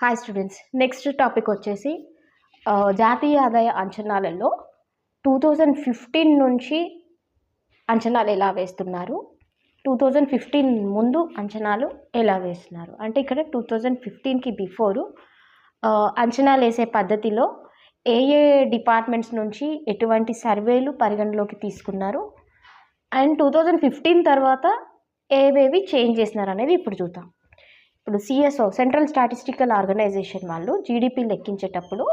Hi students next topic వచ్చేసి జాతీయ ఆదాయ అంచనాలలో టూ థౌజండ్ ఫిఫ్టీన్ నుంచి అంచనాలు ఎలా వేస్తున్నారు? టూ థౌజండ్ ఫిఫ్టీన్ ముందు అంచనాలు ఎలా వేస్తున్నారు? అంటే ఇక్కడ టూ థౌజండ్ ఫిఫ్టీన్కి బిఫోరు అంచనాలు వేసే పద్ధతిలో ఏ ఏ డిపార్ట్మెంట్స్ నుంచి ఎటువంటి సర్వేలు పరిగణలోకి తీసుకున్నారు? అండ్ టూ థౌజండ్ ఫిఫ్టీన్ తర్వాత ఏవేవి చేంజ్ చేసినారు అనేది ఇప్పుడు చూద్దాం. ఇప్పుడు సిఎస్ఓ సెంట్రల్ స్టాటిస్టికల్ ఆర్గనైజేషన్ వాళ్ళు జీడిపి లెక్కించేటప్పుడు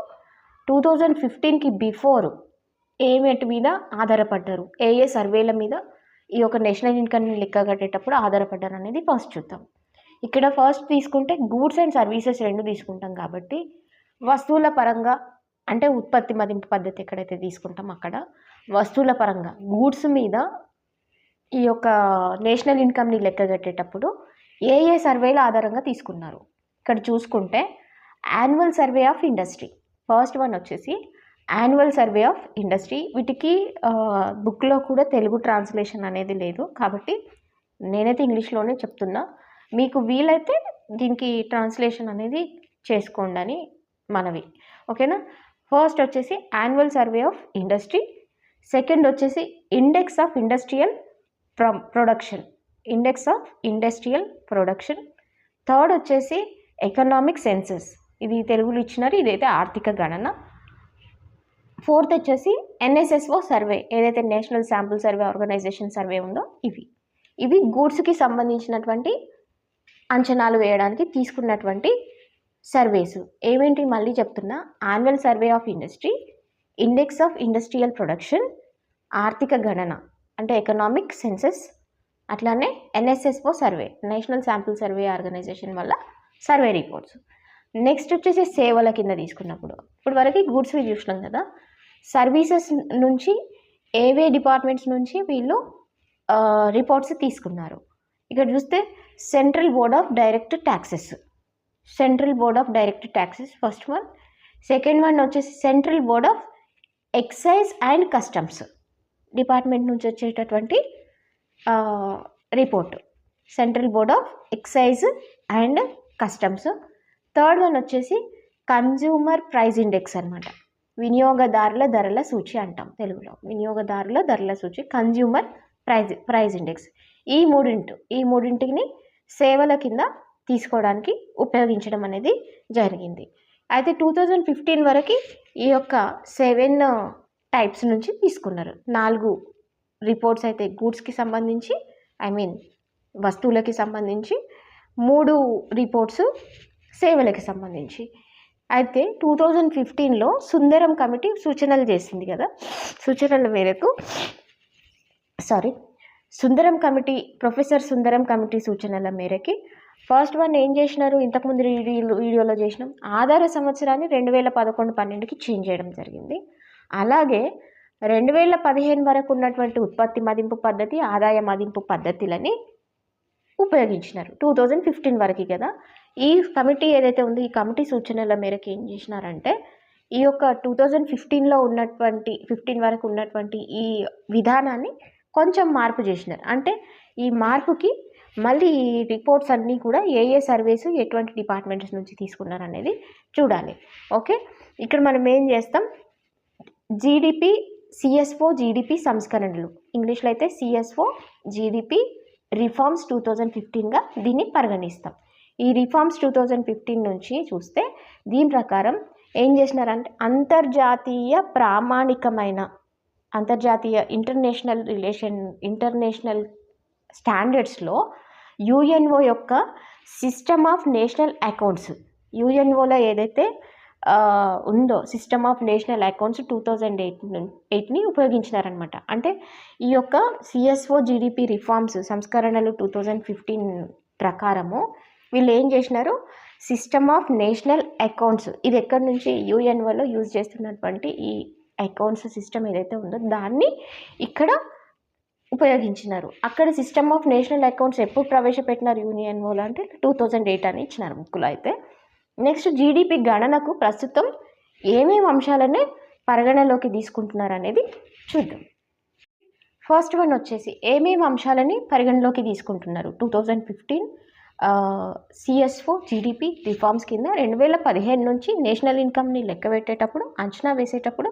టూ థౌజండ్ ఫిఫ్టీన్కి బిఫోర్ ఏమిటి మీద ఆధారపడ్డారు. ఏ ఏ సర్వేల మీద ఈ యొక్క నేషనల్ ఇన్కమ్ని లెక్క కట్టేటప్పుడు ఆధారపడ్డారు అనేది ఫస్ట్ చూద్దాం. ఇక్కడ ఫస్ట్ తీసుకుంటే గూడ్స్ అండ్ సర్వీసెస్ రెండు తీసుకుంటాం కాబట్టి వస్తువుల పరంగా అంటే ఉత్పత్తి మదింపు పద్ధతి ఎక్కడైతే తీసుకుంటాం అక్కడ వస్తువుల పరంగా గూడ్స్ మీద ఈ యొక్క నేషనల్ ఇన్కమ్ని లెక్క కట్టేటప్పుడు ఏ ఏ సర్వేల ఆధారంగా తీసుకున్నారు. ఇక్కడ చూసుకుంటే annual survey of industry. First one వచ్చేసి యాన్యువల్ సర్వే ఆఫ్ ఇండస్ట్రీ. వీటికి బుక్లో కూడా తెలుగు ట్రాన్స్లేషన్ అనేది లేదు. కాబట్టి నేనైతే ఇంగ్లీష్లోనే చెప్తున్నా. మీకు వీలైతే దీనికి ట్రాన్స్లేషన్ అనేది చేసుకోండి అని మనవి. ఓకేనా? ఫస్ట్ వచ్చేసి annual survey of industry. Second వచ్చేసి index of industrial pro production. Index of industrial production third వచ్చేసి ఎకనామిక్ సెన్సెస్ ఇది తెలుగులో ఇచ్చినారు ఇదైతే ఆర్థిక గణన. ఫోర్త్ వచ్చేసి ఎన్ఎస్ఎస్ఓ సర్వే ఏదైతే national sample survey organisation survey ఉందో ఇవి. ఇవి గూడ్స్కి సంబంధించినటువంటి అంచనాలు వేయడానికి తీసుకున్నటువంటి సర్వేస్ ఏమేంటి మళ్ళీ చెప్తున్నా? Annual survey of industry index of industrial production ఆర్థిక గణన అంటే ఎకనామిక్ సెన్సెస్ అట్లానే NSSO survey national sample survey organisation వల్ల సర్వే రిపోర్ట్స్. నెక్స్ట్ వచ్చేసి సేవల కింద తీసుకున్నప్పుడు. ఇప్పుడు వరకు గూడ్స్వి చూసినాం కదా. సర్వీసెస్ నుంచి ఏవే డిపార్ట్మెంట్స్ నుంచి వీళ్ళు రిపోర్ట్స్ తీసుకున్నారు. ఇక్కడ చూస్తే central board of direct taxes central board of direct taxes first one. Second one వచ్చేసి central board of excise and customs. Department నుంచి వచ్చేటటువంటి report central board of excise and customs third one వచ్చేసి consumer price index అనమాట వినియోగదారుల ధరల సూచి అంటాం తెలుగులో. వినియోగదారుల ధరల సూచి కన్జ్యూమర్ ప్రైజ్ ప్రైజ్ ఇండెక్స్ ఈ మూడింటి ఈ మూడింటిని సేవల కింద తీసుకోవడానికి ఉపయోగించడం అనేది జరిగింది. అయితే టూ థౌజండ్ ఫిఫ్టీన్ వరకు ఈ యొక్క సెవెన్ టైప్స్ నుంచి తీసుకున్నారు. నాలుగు రిపోర్ట్స్ అయితే గూడ్స్కి సంబంధించి ఐ మీన్ వస్తువులకి సంబంధించి మూడు రిపోర్ట్స్ సేవలకి సంబంధించి. అయితే టూ థౌజండ్ ఫిఫ్టీన్లో సుందరం కమిటీ సూచనలు చేసింది కదా? సూచనల మేరకు sorry Sundaram committee professor Sundaram committee సూచనల మేరకి ఫస్ట్ వన్ ఏం చేసినారు? ఇంతకుముందు వీడియో వీడియోలో చేసినాం. ఆధార సంవత్సరాన్ని రెండు వేల పదకొండు పన్నెండుకి చేంజ్ చేయడం జరిగింది. అలాగే రెండు వేల పదిహేను వరకు ఉన్నటువంటి ఉత్పత్తి మదింపు పద్ధతి ఆదాయ మదింపు పద్ధతులని ఉపయోగించినారు. టూ థౌజండ్ ఫిఫ్టీన్ వరకు కదా. ఈ కమిటీ ఏదైతే ఉందో ఈ కమిటీ సూచనల మేరకు ఏం చేసినారంటే ఈ యొక్క టూ థౌజండ్ ఫిఫ్టీన్లో ఉన్నటువంటి ఫిఫ్టీన్ వరకు ఉన్నటువంటి ఈ విధానాన్ని కొంచెం మార్పు చేసినారు. అంటే ఈ మార్పుకి మళ్ళీ ఈ రిపోర్ట్స్ అన్నీ కూడా ఏ ఏ సర్వీస్ ఎటువంటి డిపార్ట్మెంట్స్ నుంచి తీసుకున్నారు అనేది చూడాలి. ఓకే? ఇక్కడ మనం ఏం చేస్తాం? జీడిపి సిఎస్ఓ జీడిపి సంస్కరణలు. ఇంగ్లీష్లో అయితే CSO GDP reforms two thousand ఫిఫ్టీన్గా దీన్ని పరిగణిస్తాం. ఈ రిఫార్మ్స్ టూ థౌజండ్ ఫిఫ్టీన్ నుంచి చూస్తే దీని ప్రకారం ఏం చేసినారంటే అంతర్జాతీయ ప్రామాణికమైన అంతర్జాతీయ ఇంటర్నేషనల్ రిలేషన్ ఇంటర్నేషనల్ స్టాండర్డ్స్లో యుఎన్ఓ యొక్క సిస్టమ్ ఆఫ్ నేషనల్ అకౌంట్స్ యుఎన్ఓలో ఏదైతే ఉందో system of national accounts two thousand eight ఎయిట్ని ఉపయోగించినారనమాట. అంటే ఈ యొక్క సిఎస్ఓ జీడిపి రిఫార్మ్స్ సంస్కరణలు టూ థౌజండ్ ఫిఫ్టీన్ ప్రకారము వీళ్ళు ఏం చేసినారు? సిస్టమ్ ఆఫ్ నేషనల్ అకౌంట్స్ ఇది ఎక్కడి నుంచి? యుఎన్ఓలో యూజ్ చేస్తున్నటువంటి ఈ అకౌంట్స్ సిస్టమ్ ఏదైతే ఉందో దాన్ని ఇక్కడ ఉపయోగించినారు. అక్కడ సిస్టమ్ ఆఫ్ నేషనల్ అకౌంట్స్ ఎప్పుడు ప్రవేశపెట్టినారు? యూనియన్ఓలో అంటే టూ థౌజండ్ ఎయిట్ అని ఇచ్చినారు బుక్లో అయితే. నెక్స్ట్ జీడిపి గణనకు ప్రస్తుతం ఏమేమి అంశాలని పరిగణలోకి తీసుకుంటున్నారు అనేది చూద్దాం. ఫస్ట్ వన్ వచ్చేసి ఏమేమి అంశాలని పరిగణలోకి తీసుకుంటున్నారు? Two thousand fifteen CSO GDP reforms కింద రెండు వేల పదిహేను నుంచి నేషనల్ ఇన్కమ్ని లెక్క పెట్టేటప్పుడు అంచనా వేసేటప్పుడు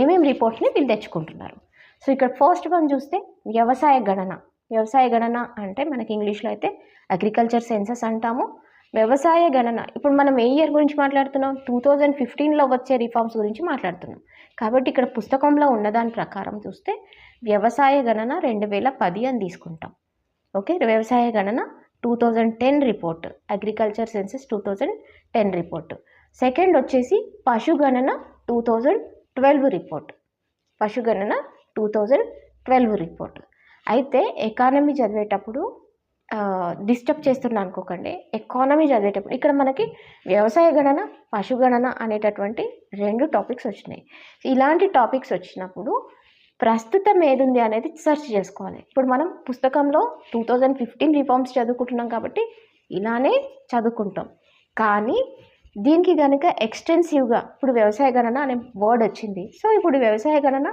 ఏమేమి రిపోర్ట్ని వీళ్ళు తెచ్చుకుంటున్నారు? సో ఇక్కడ ఫస్ట్ వన్ చూస్తే వ్యవసాయ గణన. వ్యవసాయ గణన అంటే మనకి ఇంగ్లీష్లో అయితే అగ్రికల్చర్ సెన్సస్ అంటాము. వ్యవసాయ గణన. ఇప్పుడు మనం ఏ ఇయర్ గురించి మాట్లాడుతున్నాం? టూ థౌజండ్ ఫిఫ్టీన్లో వచ్చే రిఫార్మ్స్ గురించి మాట్లాడుతున్నాం. కాబట్టి ఇక్కడ పుస్తకంలో ఉన్నదాని ప్రకారం చూస్తే వ్యవసాయ గణన రెండు వేల పది అని తీసుకుంటాం. ఓకే? వ్యవసాయ గణన two thousand ten report agriculture census two thousand ten report second వచ్చేసి పశుగణన టూ థౌజండ్ ట్వెల్వ్ రిపోర్ట్ పశుగణన టూ థౌజండ్ ట్వెల్వ్ రిపోర్ట్ అయితే ఎకానమీ చదివేటప్పుడు డిస్టర్బ్ చేస్తున్నా అనుకోకండి. ఎకానమీ చదివేటప్పుడు ఇక్కడ మనకి వ్యవసాయ గణన పశుగణన అనేటటువంటి రెండు టాపిక్స్ వచ్చినాయి. ఇలాంటి టాపిక్స్ వచ్చినప్పుడు ప్రస్తుతం ఏదుంది అనేది సెర్చ్ చేసుకోవాలి. ఇప్పుడు మనం పుస్తకంలో టూ థౌజండ్ ఫిఫ్టీన్ రిఫార్మ్స్ చదువుకుంటున్నాం కాబట్టి ఇలానే చదువుకుంటాం. కానీ దీనికి కనుక ఎక్స్టెన్సివ్గా ఇప్పుడు వ్యవసాయ గణన అనే వర్డ్ వచ్చింది. సో ఇప్పుడు వ్యవసాయ గణన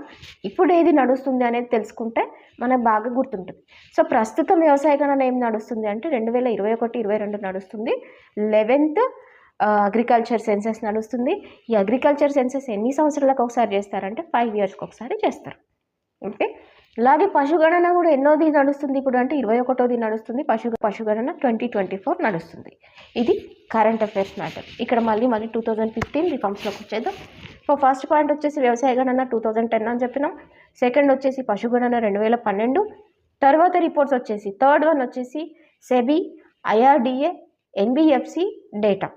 ఇప్పుడు ఏది నడుస్తుంది అనేది తెలుసుకుంటే మనకు బాగా గుర్తుంటుంది. సో ప్రస్తుతం వ్యవసాయ గణన ఏం నడుస్తుంది అంటే రెండు వేల ఇరవై ఒకటి ఇరవై రెండు నడుస్తుంది. లెవెన్త్ అగ్రికల్చర్ సెన్సెస్ నడుస్తుంది. ఈ అగ్రికల్చర్ సెన్సెస్ ఎన్ని సంవత్సరాలకు ఒకసారి చేస్తారంటే ఫైవ్ ఇయర్స్కి ఒకసారి చేస్తారు. ఓకే అలాగే పశుగణన కూడా ఎన్నోది నడుస్తుంది. ఇప్పుడు అంటే ఇరవై ఒకటోది నడుస్తుంది. పశు పశుగణన ట్వంటీ ట్వంటీ ఫోర్ నడుస్తుంది. ఇది కరెంట్ అఫైర్స్ మ్యాటర్ ఇక్కడ మళ్ళీ మళ్ళీ టూ థౌజండ్ ఫిఫ్టీన్ రిఫార్మ్స్లోకి వచ్చేద్దాం. సో ఫస్ట్ పాయింట్ వచ్చేసి వ్యవసాయ గణన టూ థౌజండ్ టెన్ అని చెప్పినాం. సెకండ్ వచ్చేసి పశుగణన రెండు వేల పన్నెండు. తర్వాత రిపోర్ట్స్ వచ్చేసి థర్డ్ వన్ వచ్చేసి SEBI IRDA NBFC data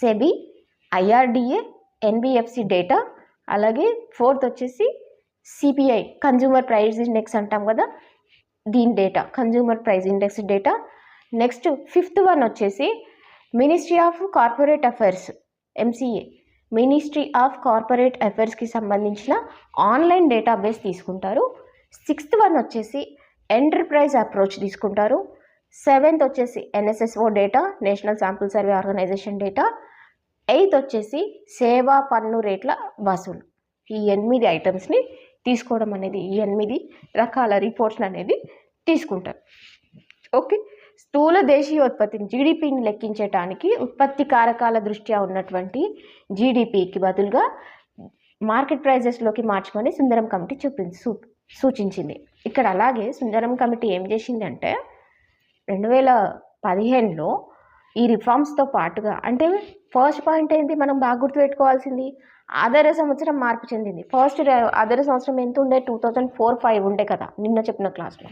SEBI IRDA NBFC data అలాగే ఫోర్త్ వచ్చేసి సిపిఐ కన్జ్యూమర్ ప్రైస్ ఇండెక్స్ అంటాం కదా? దీని data consumer price index data next fifth one వచ్చేసి ministry of corporate affairs MCA ministry of corporate అఫైర్స్కి సంబంధించిన online database తీసుకుంటారు. Sixth one వచ్చేసి enterprise approach తీసుకుంటారు. సెవెంత్ వచ్చేసి NSSO data national sample survey organisation data eighth వచ్చేసి సేవా పన్ను రేట్ల వసూలు ఈ ఎనిమిది ఐటమ్స్ని తీసుకోవడం అనేది ఈ ఎనిమిది రకాల రిపోర్ట్స్ అనేది తీసుకుంటారు. ఓకే? స్థూల దేశీయోత్పత్తిని జీడిపిని లెక్కించడానికి ఉత్పత్తి కారకాల దృష్ట్యా ఉన్నటువంటి జీడిపికి బదులుగా మార్కెట్ ప్రైజెస్లోకి మార్చమని సుందరం కమిటీ చూపింది సూ సూచించింది. ఇక్కడ అలాగే సుందరం కమిటీ ఏం చేసిందంటే రెండు వేల పదిహేనులో ఈ రిఫార్మ్స్తో పాటుగా అంటే ఫస్ట్ పాయింట్ ఏంటి మనం బాగా గుర్తుపెట్టుకోవాల్సింది? ఆధార సంవత్సరం మార్పు చెందింది. ఫస్ట్ ఆధార సంవత్సరం ఎంత ఉండే టూ థౌజండ్ ఫోర్ ఫైవ్ ఉండే కదా నిన్న చెప్పిన క్లాస్లో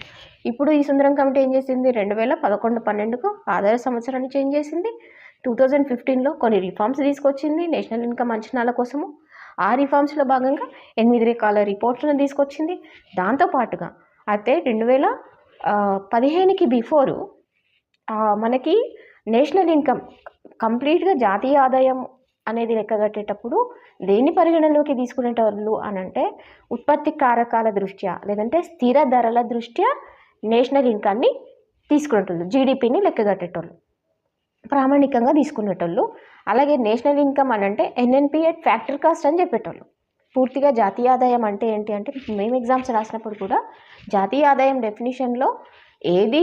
ఇప్పుడు ఈ సుందరం కమిటీ ఏం చేసింది? రెండు వేల పదకొండు పన్నెండుకు ఆధార సంవత్సరాన్ని చేంజ్ చేసింది. టూ థౌజండ్ ఫిఫ్టీన్లో కొన్ని రిఫార్మ్స్ తీసుకొచ్చింది నేషనల్ ఇన్కమ్ అంచనాల కోసము. ఆ రిఫార్మ్స్లో భాగంగా ఎనిమిది రకాల రిపోర్ట్లను తీసుకొచ్చింది. దాంతోపాటుగా అయితే రెండు వేల పదిహేనుకి బిఫోరు మనకి నేషనల్ ఇన్కమ్ కంప్లీట్గా జాతీయ ఆదాయం అనేది లెక్కగట్టేటప్పుడు దేన్ని పరిగణలోకి తీసుకునేటోళ్ళు అని అంటే ఉత్పత్తి కారకాల దృష్ట్యా లేదంటే స్థిర ధరల దృష్ట్యా నేషనల్ ఇన్కమ్ని తీసుకునేటోళ్ళు జీడిపిని లెక్కగట్టేటోళ్ళు ప్రామాణికంగా తీసుకునేటోళ్ళు. అలాగే నేషనల్ ఇన్కమ్ అని అంటే ఎన్ఎన్పిఎట్ ఫ్యాక్టర్ కాస్ట్ అని చెప్పేటోళ్ళు. పూర్తిగా జాతీయ ఆదాయం అంటే ఏంటి అంటే మేము ఎగ్జామ్స్ రాసినప్పుడు కూడా జాతీయ ఆదాయం డెఫినేషన్లో ఏది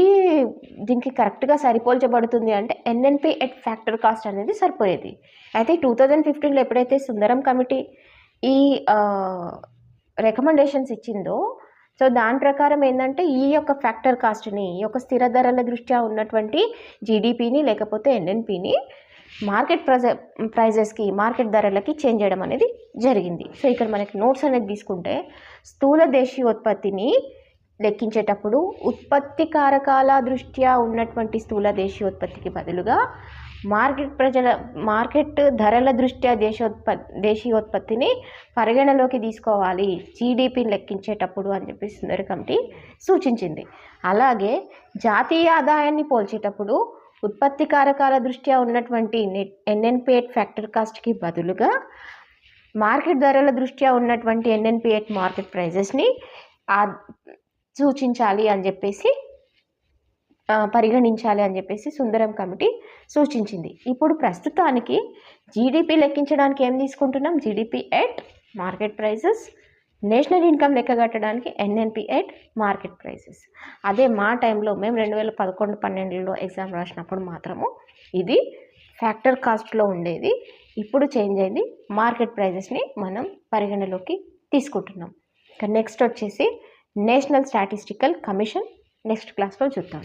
దీనికి కరెక్ట్గా సరిపోల్చబడుతుంది అంటే ఎన్ఎన్పి ఎట్ ఫ్యాక్టర్ కాస్ట్ అనేది సరిపోయేది. అయితే టూ థౌజండ్ ఫిఫ్టీన్లో ఎప్పుడైతే సుందరం కమిటీ ఈ రికమెండేషన్స్ ఇచ్చిందో సో దాని ప్రకారం ఏంటంటే ఈ యొక్క ఫ్యాక్టర్ కాస్ట్ని ఈ యొక్క స్థిర ధరల దృష్ట్యా ఉన్నటువంటి జీడిపిని లేకపోతే ఎన్ఎన్పిని మార్కెట్ ప్రజ ప్రైజెస్కి మార్కెట్ ధరలకి చేంజ్ చేయడం అనేది జరిగింది. సో ఇక్కడ మనకి నోట్స్ అనేది తీసుకుంటే స్థూల దేశీయోత్పత్తిని లెక్కించేటప్పుడు ఉత్పత్తి కారకాల దృష్ట్యా ఉన్నటువంటి స్థూల దేశీయోత్పత్తికి బదులుగా మార్కెట్ ప్రజల మార్కెట్ ధరల దృష్ట్యా దేశోత్ప దేశీయోత్పత్తిని పరిగణలోకి తీసుకోవాలి జీడిపిని లెక్కించేటప్పుడు అని చెప్పి సుందర కమిటీ సూచించింది. అలాగే జాతీయ ఆదాయాన్ని పోల్చేటప్పుడు ఉత్పత్తి కారకాల దృష్ట్యా ఉన్నటువంటి నెట్ ఎన్ఎన్పిఎట్ ఫ్యాక్టర్ కాస్ట్కి బదులుగా మార్కెట్ ధరల దృష్ట్యా ఉన్నటువంటి ఎన్ఎన్పిఎట్ మార్కెట్ ప్రైజెస్ని సూచించాలి అని చెప్పేసి పరిగణించాలి అని చెప్పేసి సుందరం కమిటీ సూచించింది. ఇప్పుడు ప్రస్తుతానికి జీడిపి లెక్కించడానికి ఏం తీసుకుంటున్నాం? GDP at market prices national income లెక్కగట్టడానికి NNP at market prices అదే మా టైంలో మేము రెండు వేల పదకొండు పన్నెండులో ఎగ్జామ్ రాసినప్పుడు మాత్రము ఇది ఫ్యాక్టర్ కాస్ట్లో ఉండేది. ఇప్పుడు చేంజ్ అయింది. మార్కెట్ ప్రైజెస్ని మనం పరిగణలోకి తీసుకుంటున్నాం. ఇక నెక్స్ట్ వచ్చేసి నేషనల్ స్టాటిస్టికల్ కమిషన్ నెక్స్ట్ క్లాస్లో చూద్దాం